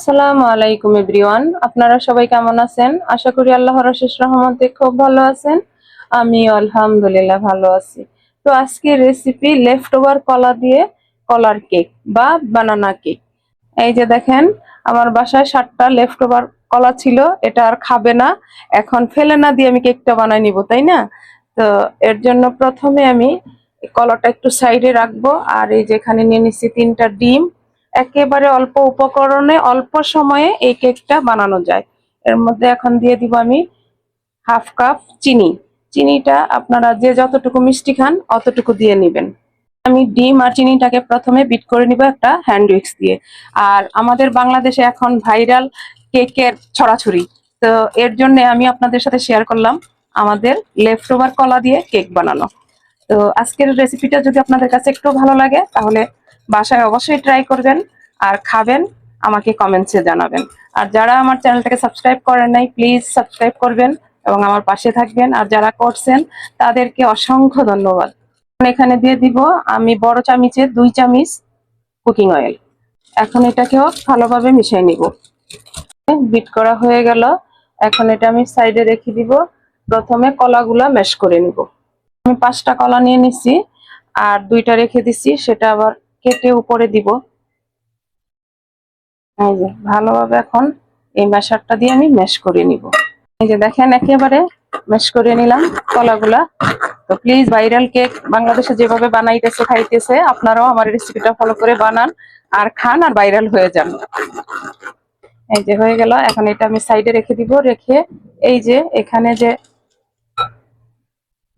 আসসালামু আলাইকুম এভরিওয়ান। আপনারা সবাই কেমন আছেন? আশা করি আল্লাহর অশেষ রহমতে খুব ভালো আছেন। আমি আলহামদুলিল্লাহ ভালো আছি। তো আজকে রেসিপি লেফট ওভার কলা দিয়ে কলার কেক বা বানানা কেক এই যে দেখেন, আমার বাসায় সাতটা লেফট ওভার কলা ছিল, এটা আর খাবে না। এখন ফেলে না দিয়ে আমি কেকটা বানাই নিব, তাই না? তো এর জন্য প্রথমে আমি কলাটা একটু সাইডে রাখব। আর এই যেখানে নিয়ে নিচ্ছি তিনটা ডিম। একেবারে অল্প উপকরণে, অল্প সময়ে এই কেকটা বানানো যায়। এর মধ্যে এখন দিয়ে দিব আমি হাফ কাপ চিনি। চিনিটা আপনারা যে যতটুকু মিষ্টি খান, অতটুকু দিয়ে নেবেন। আমি ডিম আর চিনিটাকে প্রথমে বিট করে নিব একটা হ্যান্ড উইক্স দিয়ে। আর আমাদের বাংলাদেশে এখন ভাইরাল কেকের ছড়াছড়ি। তো এর জন্য আমি আপনাদের সাথে শেয়ার করলাম আমাদের লেফট ওভার কলা দিয়ে কেক বানানো। তো আজকের রেসিপিটা যদি আপনাদের কাছে একটু ভালো লাগে, তাহলে বাসায় অবশ্যই ট্রাই করবেন আর খাবেন, আমাকে কমেন্টসে জানাবেন। আর যারা আমার চ্যানেলটাকে সাবস্ক্রাইব করেন নাই প্লিজ সাবস্ক্রাইব করবেন এবং আমার পাশে থাকবেন। আর যারা করছেন, তাদেরকে অসংখ্য ধন্যবাদ। এখানে দিয়ে দিব আমি বড় চামিচে দুই চামিচ কুকিং অয়েল এখন এটাকেও ভালোভাবে মিশিয়ে নিব। বিট করা হয়ে গেল। এখন এটা আমি সাইডে রেখে দিব। প্রথমে কলাগুলা ম্যাশ করে নিব। আমি পাঁচটা কলা নিয়ে নিছি, আর দুইটা রেখে দিছি, সেটা আবার কেটে উপরে দিব। এই যে, ভালোভাবে এখন এই ম্যাশারটা দিয়ে আমি ম্যাশ করে নিব। এই যে দেখেন, একেবারে ম্যাশ করে নিলাম কলাগুলা। তো প্লিজ ভাইরাল কেক বাংলাদেশে যেভাবে বানাইতেছে, খাইতেছে, আপনারাও আমার রেসিপিটা ফলো করে বানান আর খান আর ভাইরাল হয়ে যান। এই যে হয়ে গেল, এখন এটা আমি সাইডে রেখে দিব। রেখে এই যে, এখানে যে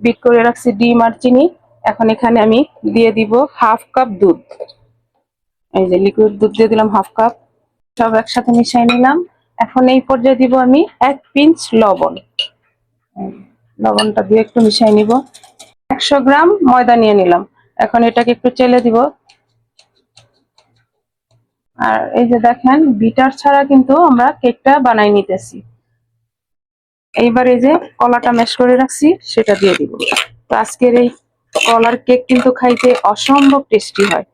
বিট করে রাখছি ডিম আর চিনি। এখন এখানে আমি দিয়ে দিব হাফ কাপ দুধ। এই যে লিকুইড দুধ দিয়ে দিলাম হাফ কাপ। সব একসাথে মিশিয়ে নিলাম। এখন এই পর্যায়ে দিব আমি এক পিঞ্চ লবণ। লবণটা দিয়ে একটু মিশিয়ে নিব। একশো গ্রাম ময়দা নিয়ে নিলাম। এখন এটাকে একটু চেলে দিব। আর এই যে দেখেন, বিটার ছাড়া কিন্তু আমরা কেকটা বানাই নিতেছি। এইবার এই যে কলাটা ম্যাশ করে রাখছি, সেটা দিয়ে দিব। তো আজকের এই কলার কেক কিন্তু খাইতে অসম্ভব টেস্টি হয়।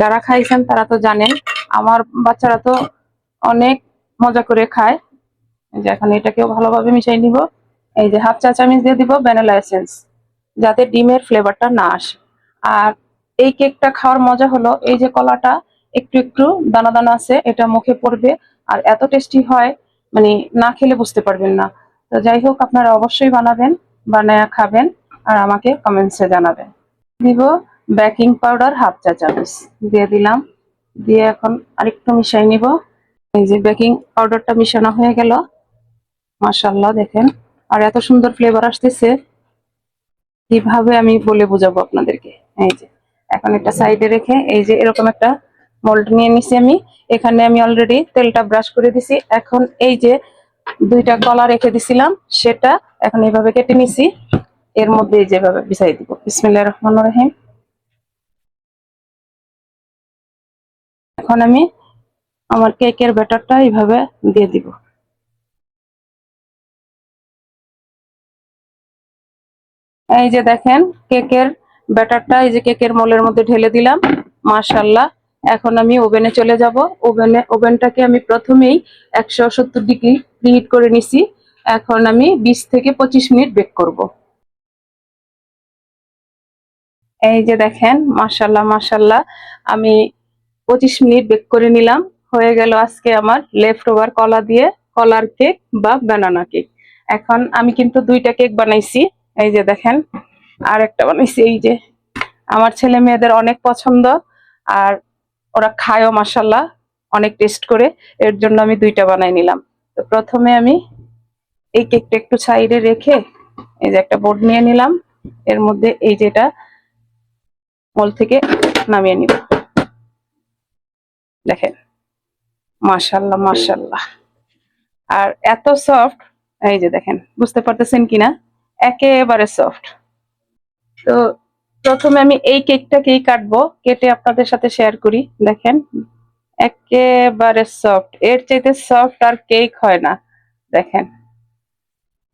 যারা খাইছেন তারা তো জানেন, আমার বাচ্চারা তো অনেক মজা করে খায়। যে এখন এটাকেও ভালোভাবে মিশিয়ে নিব। এই যে হাফ চা চামচ দিয়ে দিব ভ্যানিলা এসেন্স যাতে ডিমের ফ্লেভারটা না আসে। আর এই কেকটা খাওয়ার মজা হলো, এই যে কলাটা একটু একটু দানা দানা আছে, এটা মুখে পড়বে। আর এত টেস্টি হয় মানে না খেলে বুঝতে পারবেন না। তো যাই হোক, আপনারা অবশ্যই বানাবেন, বানায়া খাবেন, আর আমাকে কমেন্টসে জানাবেন। দিব বেকিং পাউডার হাফ চা চামচ দিয়ে দিলাম। দিয়ে এখন আরেকটু মিশাই নিব। এই যে বেকিং পাউডারটা মিশানো হয়ে গেল। মাশাল্লাহ দেখেন। আর এত সুন্দর ফ্লেভার আসতেছে। কীভাবে আমি বলে বোঝাবো আপনাদেরকে? এই যে, এখন এটা সাইডে রেখে এই যে এরকম একটা মোল্ড নিয়ে নিছি আমি। এখানে আমি অলরেডি তেলটা ব্রাশ করে দিছি। এখন এই যে দুইটা কলা রেখে দিছিলাম, সেটা এখন এইভাবে কেটে নিছি। এর মধ্যে যেভাবে বিছাই দিব। বিসমিল্লাহ রহমান রহিম। এখন আমি আমার কেকের ব্যাটারটা এইভাবে দিয়ে দিব। এই যে দেখেন, কেকের ব্যাটারটা এই যে কেকের মোলের মধ্যে ঢেলে দিলাম। মাশাল্লাহ এখন আমি ওভেনে চলে যাব। ওভেনে, ওভেনটাকে আমি প্রথমেই একশো সত্তর ডিগ্রি প্রিহিট করে নিছি। এখন আমি বিশ থেকে পঁচিশ মিনিট বেক করব। এই যে দেখেন, মাশাল্লাহ মাশাল্লাহ, আমি পঁচিশ মিনিট বেক করে নিলাম। হয়ে গেল আজকে আমার লেফট ওভার কলা দিয়ে কলার কেক বা বানানা কেক। এখন আমি কিন্তু দুইটা কেক বানাইছি। এই যে দেখেন আর একটা বানাইছি। এই যে, আমার ছেলে মেয়েদের অনেক পছন্দ। আর ওরা খায়ও মাসাল্লাহ অনেক টেস্ট করে। এর জন্য আমি দুইটা বানাই নিলাম। তো প্রথমে আমি এই কেকটা একটু সাইডে রেখে এই যে একটা বোর্ড নিয়ে নিলাম। এর মধ্যে এই যেটা মল থেকে নামিয়ে নিব দেখেন, মাশাল্লাহ মাশাল্লাহ। আর এত সফট এই যে দেখেন, বুঝতে পারতেছেন কিনা? একেবারে সফট তো প্রথমে আমি এই কেকটাকেই কাটবো? কেটে আপনাদের সাথে শেয়ার করি। দেখেন, একেবারে সফট এর চাইতে সফট আর কেক হয় না। দেখেন,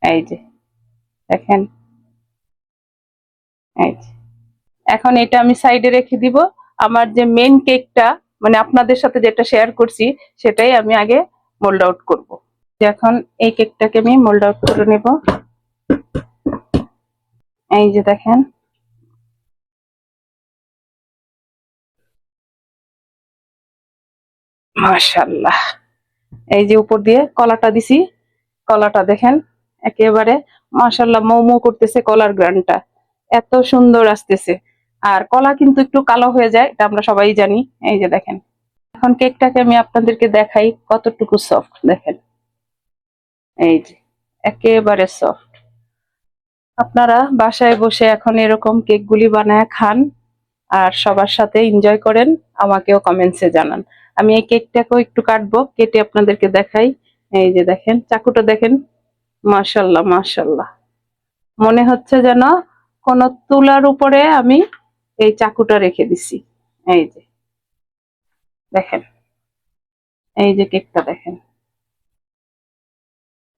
এই যে, দেখেন, এই যে। এখন এটা আমি সাইডে রেখে দিব। আমার যে মেন কেকটা মানে আপনাদের সাথে যেটা শেয়ার করছি, সেটাই আমি আগে মোল্ড আউট করব। এখন এই কেকটাকে আমি মোল্ড আউট করে নেব। এই যে, দেখেন মাশাল্লাহ এই যে উপর দিয়ে কলাটা দিছি, কলাটা দেখেন, একেবারে মাশাল্লাহ মৌ মৌ করতেছে কলার গ্রানটা। এত সুন্দর আসতেছে। আর কলা কিন্তু একটু কালো হয়ে যায়, এটা আমরা সবাই জানি। এই যে দেখেন, এখন কেকটাকে আমি আপনাদেরকে দেখাই কতটুকু সফট দেখেন। এই যে, একেবারে সফট আপনারা বাসায় বসে এখন এরকম কেকগুলি বানায় খান, আর সবার সাথে এনজয় করেন, আমাকেও কমেন্টসে জানান। আমি এই কেকটাকেও একটু কাটবো, কেটে আপনাদেরকে দেখাই। এই যে দেখেন, চাকুটা দেখেন। মাশাল্লাহ মাশাল্লাহ। মনে হচ্ছে যেন কোন তুলার উপরে আমি এই চাকুটা রেখে দিছি। এই যে। দেখেন। এই যে কেকটা দেখেন।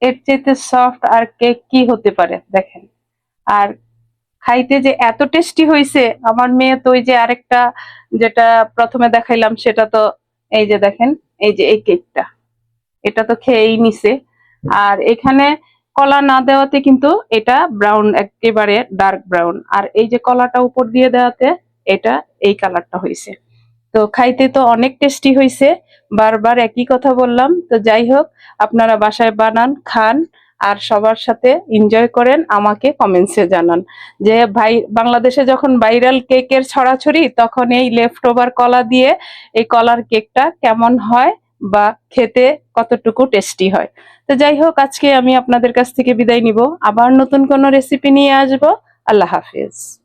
এর চাইতে সফট আর কেক কি হতে পারে? দেখেন। আর খাইতে যে এত টেস্টি হয়েছে আমার মেয়ে তো ওই যে আরেকটা যেটা প্রথমে দেখাইলাম, সেটা তো এই যে দেখেন, এই যে এই কেকটা। এটা তো খেয়েই নিছে। আর এখানে কলা না দেওয়াতে কিন্তু এটা ব্রাউন একেবারে ডার্ক ব্রাউন আর এই যে কলাটা উপর দিয়ে দেওয়াতে এটা এই কালারটা হয়েছে। তো খাইতে তো অনেক টেস্টি হয়েছে। বারবার একই কথা বললাম। তো যাই হোক, আপনারা বাসায় বানান, খান। আর সবার সাথে এনজয় করেন, আমাকে কমেন্টসে জানান। যে ভাই, বাংলাদেশে যখন ভাইরাল কেকের ছড়াছড়ি, তখন এই লেফট ওভার কলা দিয়ে এই কলার কেকটা কেমন হয় বা খেতে কতটুকু টেস্টি হয়। তো যাই হোক, আজকে আমি আপনাদের কাছ থেকে বিদায় নিব। আবার নতুন কোনো রেসিপি নিয়ে আসব। আল্লাহ হাফিজ।